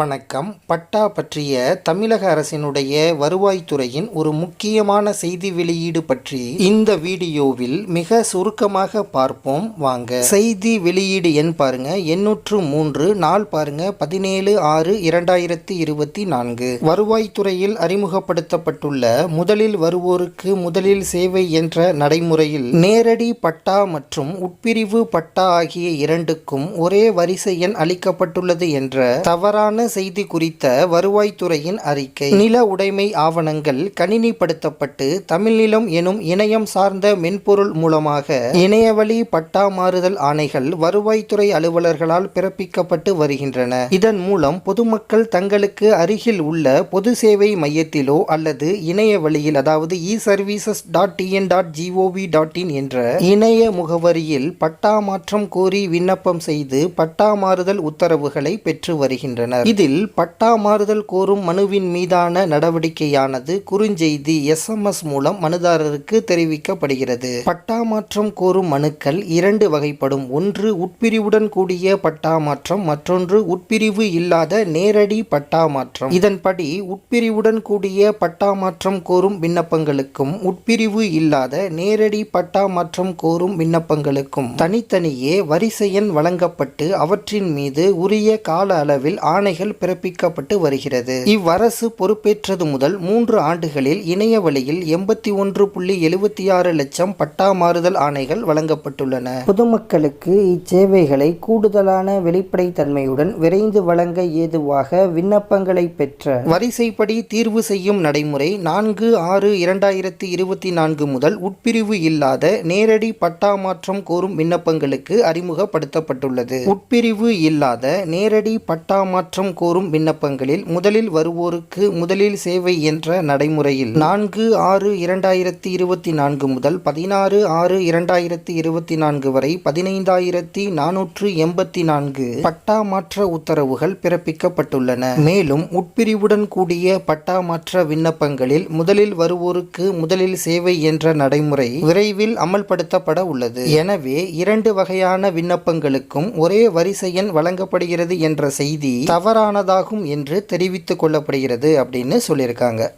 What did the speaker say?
வணக்கம். பட்டா பற்றிய தமிழக அரசினுடைய வருவாய்த்துறையின் ஒரு முக்கியமான செய்தி வெளியீடு பற்றி இந்த வீடியோவில் மிக சுருக்கமாக பார்ப்போம். வாங்க. செய்தி வெளியீடு எண் பாருங்க. எண்ணூற்று மூன்று நாள் பாருங்க. பதினேழு ஆறு இரண்டாயிரத்தி இருபத்தி நான்கு. வருவாய்த்துறையில் அறிமுகப்படுத்தப்பட்டுள்ள முதலில் வருவோருக்கு முதலில் சேவை என்ற நடைமுறையில் நேரடி பட்டா மற்றும் உட்பிரிவு பட்டா ஆகிய இரண்டுக்கும் ஒரே வரிசை எண் அளிக்கப்பட்டுள்ளது என்ற தவறான செய்தி குறித்த வருவாய்த்துறையின் அறிக்கை. நில உடைமை ஆவணங்கள் கணினிப்படுத்தப்பட்டு தமிழ்நிலம் எனும் இணையம் சார்ந்த மென்பொருள் மூலமாக இணையவழி பட்டா மாறுதல் ஆணைகள் வருவாய்த்துறை அலுவலர்களால் பிறப்பிக்கப்பட்டு வருகின்றன. இதன் மூலம் பொதுமக்கள் தங்களுக்கு அருகில் உள்ள பொது சேவை மையத்திலோ அல்லது இணைய வழியில் அதாவது e services dot TN dot GOV dot in என்ற இணைய முகவரியில் பட்டா மாற்றம் கோரி விண்ணப்பம் செய்து பட்டா மாறுதல் உத்தரவுகளை பெற்று வருகின்றனர். இதில் பட்டா மாறுதல் கோரும் மனுவின் மீதான நடவடிக்கையானது குறுஞ்செய்தி எஸ்எம்எஸ் மூலம் மனுதாரருக்கு தெரிவிக்கப்படுகிறது. பட்டா மாற்றம் கோரும் மனுக்கள் இரண்டு வகைப்படும். ஒன்று உட்பிரிவுடன் கூடிய பட்டா மாற்றம். மற்றொன்று உட்பிரிவு இல்லாத நேரடி பட்டா மாற்றம். இதன்படி உட்பிரிவுடன் கூடிய பட்டா மாற்றம் கோரும் விண்ணப்பங்களுக்கும் உட்பிரிவு இல்லாத நேரடி பட்டா மாற்றம் கோரும் விண்ணப்பங்களுக்கும் தனித்தனியே வரிசை எண் வழங்கப்பட்டு அவற்றின் மீது உரிய கால அளவில் ஆணைகள் பிறப்பிக்கப்பட்டு வருகிறது. இவ்வரசு பொறுப்பேற்றது முதல் மூன்று ஆண்டுகளில் இணைய வழியில் எண்பத்தி ஒன்று புள்ளி எழுபத்தி ஆறு லட்சம் பட்டா மாறுதல் ஆணைகள் வழங்கப்பட்டுள்ளன. பொதுமக்களுக்கு இச்சேவைகளை கூடுதலான வெளிப்படைத்தன்மையுடன் விரைந்து வழங்க ஏதுவாக விண்ணப்பங்களை பெற்ற வரிசைப்படி தீர்வு செய்யும் நடைமுறை நான்கு ஆறு இரண்டாயிரத்தி இருபத்தி நான்கு முதல் உட்பிரிவு இல்லாத நேரடி பட்டா மாற்றம் கோரும் விண்ணப்பங்களுக்கு அறிமுகப்படுத்தப்பட்டுள்ளது. உட்பிரிவு இல்லாத நேரடி பட்டா மாற்றம் கோரும் விண்ணப்பங்களில் முதலில் வருவோருக்கு முதலில் சேவை என்ற நடைமுறையில் நான்கு ஆறு இரண்டாயிரத்தி இருபத்தி நான்கு முதல் பதினாறு ஆறு இரண்டாயிரத்தி இருபத்தி நான்கு வரை பதினைந்தாயிரத்தி நானூற்று எண்பத்தி நான்கு பட்டா மாற்ற உத்தரவுகள் பிறப்பிக்கப்பட்டுள்ளன. மேலும் உட்பிரிவுடன் கூடிய பட்டா மாற்ற விண்ணப்பங்களில் முதலில் வருவோருக்கு முதலில் சேவை என்ற நடைமுறை விரைவில் அமல்படுத்தப்பட உள்ளது. எனவே இரண்டு வகையான விண்ணப்பங்களுக்கும் ஒரே வரிசை எண் வழங்கப்படுகிறது என்ற செய்தி தவறான தவறானதாகும் என்று தெரிவித்து கொள்ளப்படுகிறது அப்படின்னு சொல்லியிருக்காங்க.